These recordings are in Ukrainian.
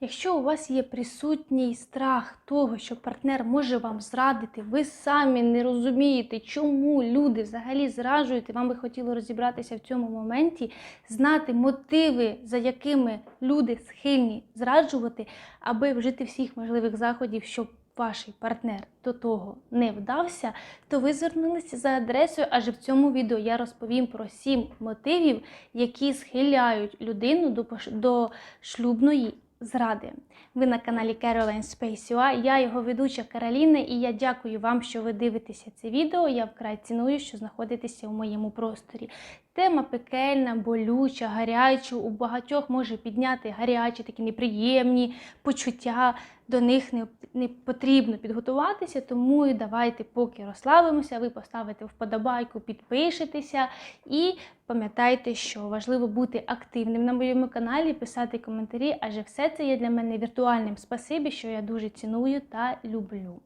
Якщо у вас є присутній страх того, що партнер може вам зрадити, ви самі не розумієте, чому люди взагалі зраджують, і вам би хотіло розібратися в цьому моменті, знати мотиви, за якими люди схильні зраджувати, аби вжити всіх можливих заходів, щоб ваш партнер до того не вдався, то ви звернулися за адресою, адже в цьому відео я розповім про сім мотивів, які схиляють людину до, шлюбної зради. Ви на каналі Caroline Space UA, я його ведуча Кароліна, і я дякую вам, що ви дивитеся це відео. Я вкрай ціную, що знаходитеся у моєму просторі. Тема пекельна, болюча, гаряча, у багатьох може підняти гарячі, такі неприємні почуття. До них не, не потрібно підготуватися, тому і давайте, поки розслабимося, ви поставите вподобайку, підпишетеся і пам'ятайте, що важливо бути активним на моєму каналі, писати коментарі, адже все це є для мене віртуальним спасибі, що я дуже ціную та люблю.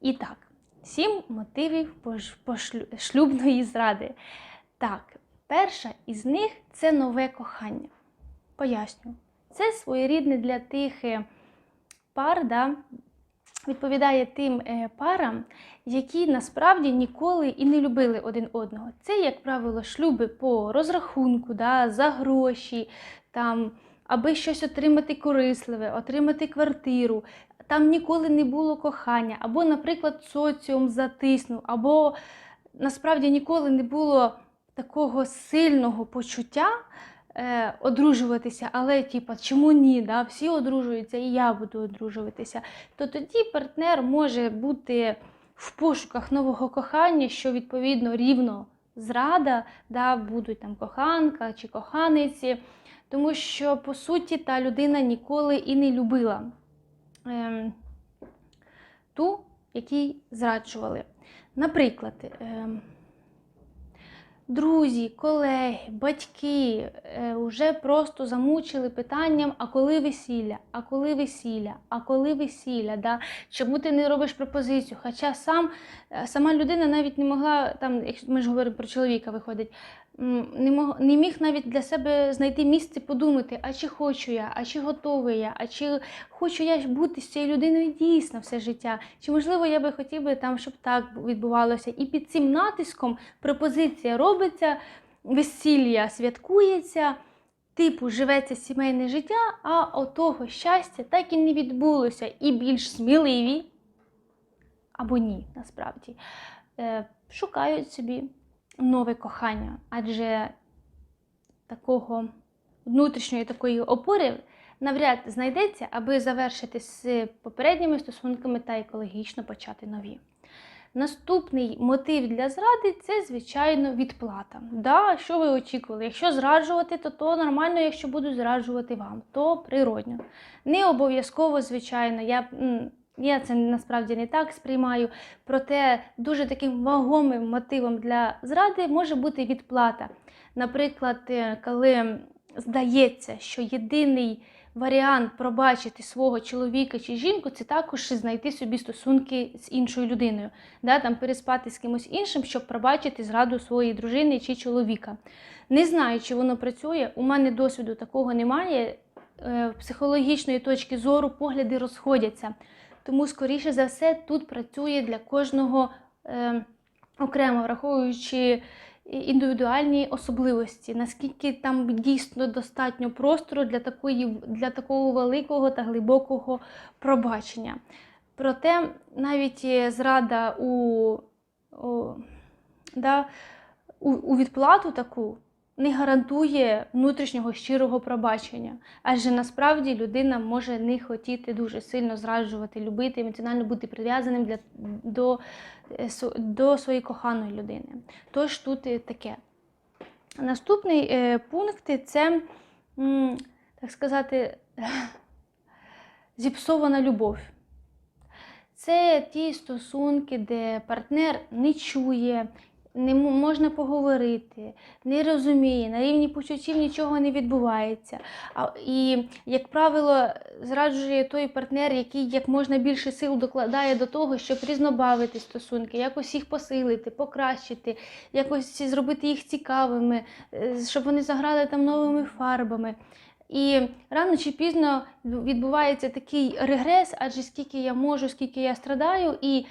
І так, сім мотивів шлюбної зради. Так, перша із них це нове кохання. Поясню. Це своєрідне для тих е, пар, да, відповідає тим е, парам, які насправді ніколи і не любили один одного. Це, як правило, шлюби по розрахунку, да, за гроші, там, аби щось отримати корисливе, отримати квартиру. Там ніколи не було кохання, або, наприклад, соціум затиснув, або насправді ніколи не було такого сильного почуття е, одружуватися, але типа, чому ні? Да? Всі одружуються, і я буду одружуватися. То тоді партнер може бути в пошуках нового кохання, що відповідно рівно зрада, да, будуть там коханка чи коханиці, тому що по суті та людина ніколи і не любила ем, ту, якій зраджували. Наприклад, ем, друзі, колеги, батьки е, вже просто замучили питанням, а коли весілля, а коли весілля, а коли весілля, да? чому ти не робиш пропозицію? Хоча сам, е, сама людина навіть не могла, там, якщо ми ж говоримо про чоловіка, виходить, не, мог, не міг навіть для себе знайти місце подумати, а чи хочу я, а чи готовий я, а чи хочу я бути з цією людиною дійсно все життя. Чи можливо я би хотів би там, щоб так відбувалося? І під цим натиском пропозиція робиться, весілля святкується, типу живеться сімейне життя, а отого щастя так і не відбулося. І більш сміливі, або ні, насправді, е, шукають собі нове кохання, адже такого внутрішньої такої опори навряд знайдеться, аби завершити з попередніми стосунками та екологічно почати нові. Наступний мотив для зради це, звичайно, відплата. Да, що ви очікували? Якщо зраджувати, то то нормально, якщо будуть зраджувати вам, то природньо. Не обов'язково, звичайно, я, я це насправді не так сприймаю. Проте дуже таким вагомим мотивом для зради може бути відплата. Наприклад, е, коли здається, що єдиний варіант пробачити свого чоловіка чи жінку це також знайти собі стосунки з іншою людиною, да, там переспати з кимось іншим, щоб пробачити зраду своєї дружини чи чоловіка. Не знаю, чи воно працює. У мене досвіду такого немає. Е, Психологічної точки зору погляди розходяться. Тому, скоріше за все, тут працює для кожного е, окремо, враховуючи індивідуальні особливості, наскільки там дійсно достатньо простору для, такої, для такого великого та глибокого пробачення. Проте навіть зрада у, у, да, у, у відплату таку не гарантує внутрішнього щирого пробачення. Адже насправді людина може не хотіти дуже сильно зраджувати, любити, емоціонально бути прив'язаним для, до, е, до своєї коханої людини. Тож тут і таке. Наступний е, пункт це, м, так сказати, зіпсована любов. Це ті стосунки, де партнер не чує, не можна поговорити, не розуміє, на рівні почуттів нічого не відбувається. І, як правило, зраджує той партнер, який як можна більше сил докладає до того, щоб різнобавити стосунки, якось їх посилити, покращити, якось зробити їх цікавими, е, щоб вони заграли там новими фарбами. І рано чи пізно відбувається такий регрес, адже скільки я можу, скільки я страдаю, і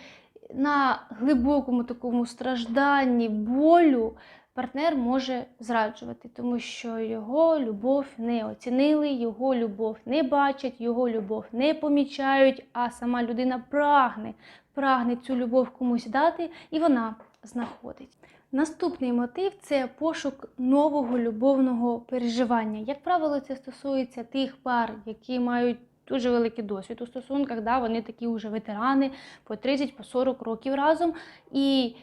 на глибокому такому стражданні, болю партнер може зраджувати, тому що його любов не оцінили, його любов не бачать, його любов не помічають, а сама людина прагне, прагне цю любов комусь дати, і вона знаходить. Наступний мотив це пошук нового любовного переживання. Як правило, це стосується тих пар, які мають дуже великий досвід у стосунках, да, вони такі вже ветерани по 30 по 40 років разом. І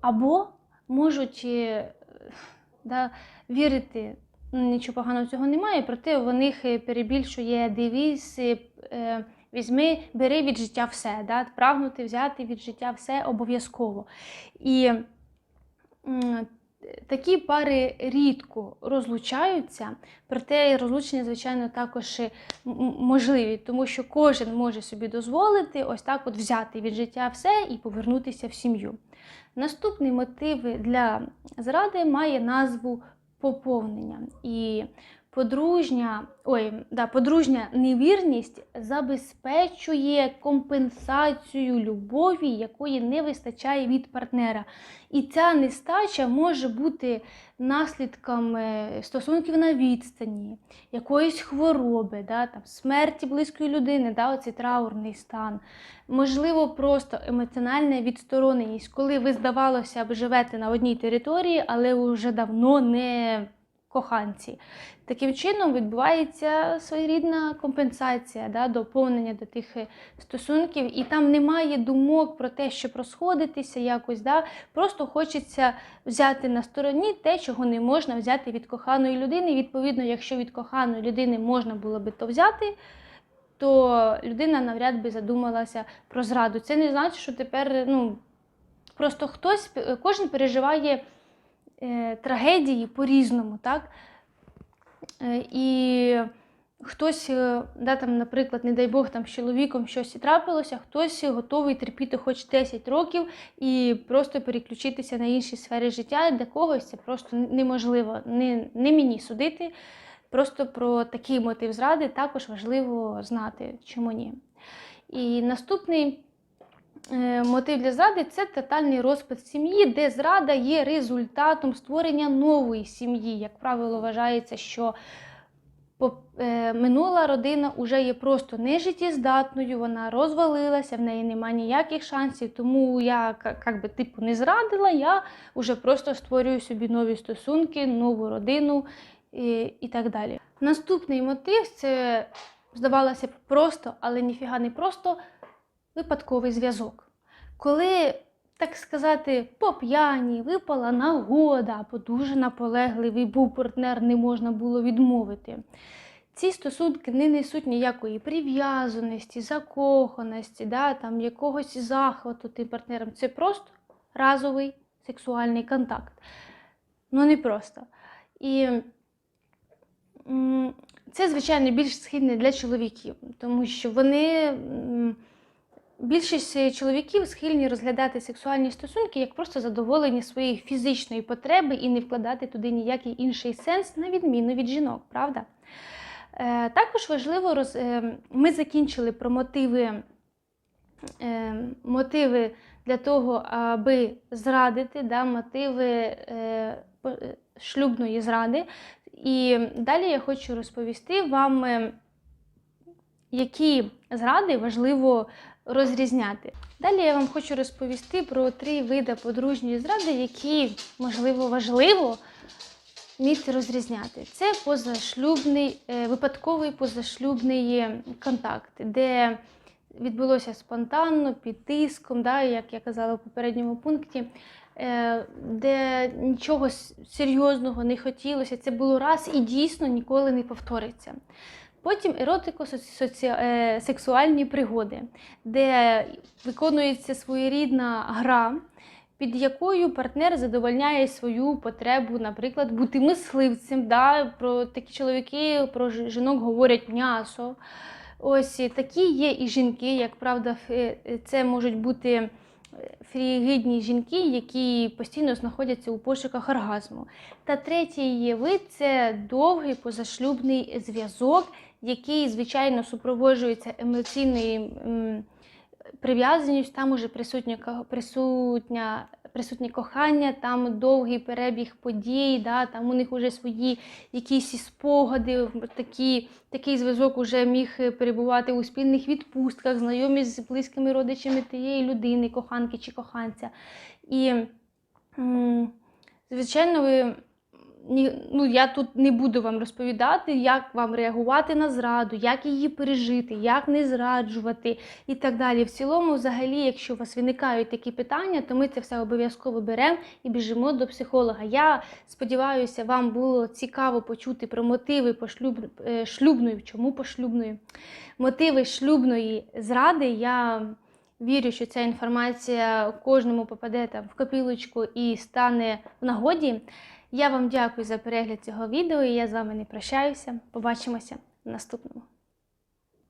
або можуть е, да, вірити, ну, нічого поганого цього немає, проте в них е, перебільшує девіз е, візьми, бери від життя все, да, прагнути взяти від життя все обов'язково. І Такі пари рідко розлучаються, проте розлучення, звичайно, також можливі, тому що кожен може собі дозволити ось так от взяти від життя все і повернутися в сім'ю. Наступний мотив для зради має назву поповнення. І подружня, ой, да, подружня невірність забезпечує компенсацію любові, якої не вистачає від партнера. І ця нестача може бути наслідком стосунків на відстані, якоїсь хвороби, да, там, смерті близької людини, да, оцей траурний стан. Можливо, просто емоціональна відстороненість, коли ви, здавалося б, живете на одній території, але вже давно не коханці. Таким чином відбувається своєрідна компенсація, да, доповнення до тих е, стосунків, і там немає думок про те, щоб розходитися якось. Да, Просто хочеться взяти на стороні те, чого не можна взяти від коханої людини. Відповідно, якщо від коханої людини можна було би то взяти, то людина навряд би задумалася про зраду. Це не значить, що тепер ну, просто хтось, кожен переживає е, трагедії по-різному. так? Е, і хтось, е, да, там, наприклад, не дай Бог, там з чоловіком щось трапилося, хтось готовий терпіти хоч 10 років і просто переключитися на інші сфери життя. Для когось це просто неможливо. Не, не мені судити. Просто про такий мотив зради також важливо знати, чому ні. І наступний е, мотив для зради це тотальний розпад сім'ї, де зрада є результатом створення нової сім'ї. Як правило, вважається, що е, минула родина вже є просто нежиттєздатною, вона розвалилася, в неї немає ніяких шансів, тому я как би, типу не зрадила, я вже просто створюю собі нові стосунки, нову родину і, і так далі. Наступний мотив це, здавалося б, просто, але ніфіга не просто випадковий зв'язок. Коли, так сказати, по п'яні випала нагода, або дуже наполегливий був партнер, не можна було відмовити. Ці стосунки не несуть ніякої прив'язаності, закоханості, да, там, якогось захвату тим партнером. Це просто разовий сексуальний контакт. Ну, не просто. І це, звичайно, більш схильне для чоловіків, тому що вони. Більшість е, чоловіків схильні розглядати сексуальні стосунки як просто задоволення своєї фізичної потреби і не вкладати туди ніякий інший сенс, на відміну від жінок, правда? Е, також важливо, е, ми закінчили про мотиви, мотиви для того, аби зрадити, да, мотиви шлюбної зради. І далі я хочу розповісти вам, які зради важливо розрізняти. Далі я вам хочу розповісти про три види подружньої зради, які, можливо, важливо вміти розрізняти. Це позашлюбний, е, випадковий позашлюбний контакт, де відбулося спонтанно, під тиском, да, як я казала в попередньому пункті, е, де нічого серйозного не хотілося. Це було раз і дійсно ніколи не повториться. Потім еротико-сексуальні пригоди, де виконується своєрідна гра, під якою партнер задовольняє свою потребу, наприклад, бути мисливцем. Да? Про такі чоловіки, про жінок говорять м'ясо. Ось такі є і жінки, як правда, е, це можуть бути фрігидні жінки, які постійно знаходяться у пошуках оргазму. Та третій її вид це довгий позашлюбний зв'язок, який, звичайно, супроводжується емоційною прив'язаністю, там уже присутня, присутня, присутнє кохання, там довгий перебіг подій, да, там у них вже свої якісь спогади, такі, такий зв'язок уже міг перебувати у спільних відпустках, знайомі з близькими родичами тієї людини, коханки чи коханця. І, звичайно, ви. Ну, я тут не буду вам розповідати, як вам реагувати на зраду, як її пережити, як не зраджувати і так далі. В цілому, взагалі, якщо у вас виникають такі питання, то ми це все обов'язково беремо і біжимо до психолога. Я сподіваюся, вам було цікаво почути про мотиви пошлюб... е, шлюбної, чому пошлюбної, мотиви шлюбної зради. Я вірю, що ця інформація кожному попаде там в копілочку і стане в нагоді. Я вам дякую за перегляд цього відео і я з вами не прощаюся. Побачимося в наступному.